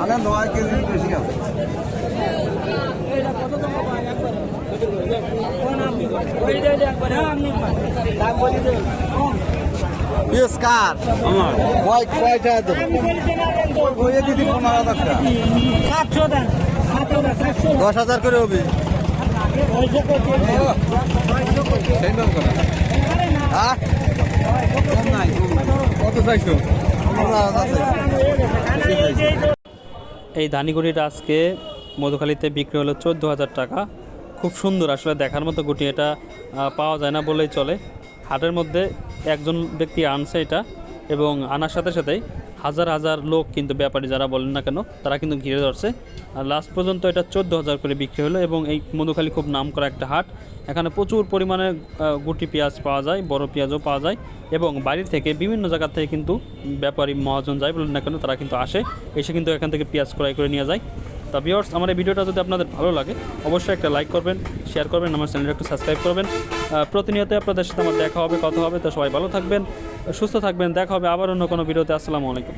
আমরা নয় কেজি বেশি ইয়েস কার কয় কয়টা দেবো? দিদি পনেরো হাজার টাকা সাতশো দশ হাজার করে হবে। হ্যাঁ? কত চাইছো? পনেরো হাজার চাইছো এই ধানিগুড়িটা আজকে মধুখালীতে বিক্রি হলো চোদ্দ হাজার টাকা। খুব সুন্দর, আসলে দেখার মতো গুটি এটা পাওয়া যায় না বলেই চলে। হাটের মধ্যে একজন ব্যক্তি আনছে এটা। এবং আনার সাথে সাথেই হাজার হাজার লোক কিন্তু ব্যাপারী যারা বলেন না কেন, তারা কিন্তু ঘিরে ধরছে। আর লাস্ট পর্যন্ত এটা চোদ্দ হাজার করে বিক্রি হলো এবং এই মধুখালী খুব নাম করা একটা হাট। এখানে প্রচুর পরিমাণে গুটি পেঁয়াজ পাওয়া যায়, বড় পেঁয়াজও পাওয়া যায় এবং বাইরে থেকে বিভিন্ন জায়গা থেকে কিন্তু ব্যাপারী মহাজন যায় বলেন না কেন, তারা কিন্তু আসে, এসে কিন্তু এখান থেকে পেঁয়াজ ক্রয় করে নিয়ে যায়। তা ভিওর্স আমার এই ভিডিওটা যদি আপনাদের ভালো লাগে, অবশ্যই একটা লাইক করবেন শেয়ার করবেন, আমার চ্যানেলটা একটু সাবস্ক্রাইব করবেন। প্রতিনিয়ত আপনাদের সাথে আমার দেখা হবে, কথা হবে, তো সবাই ভালো থাকবেন, সুস্থ থাকবেন, দেখা হবে আবার অন্য কোনো ভিডিওতে, আসসালামু আলাইকুম।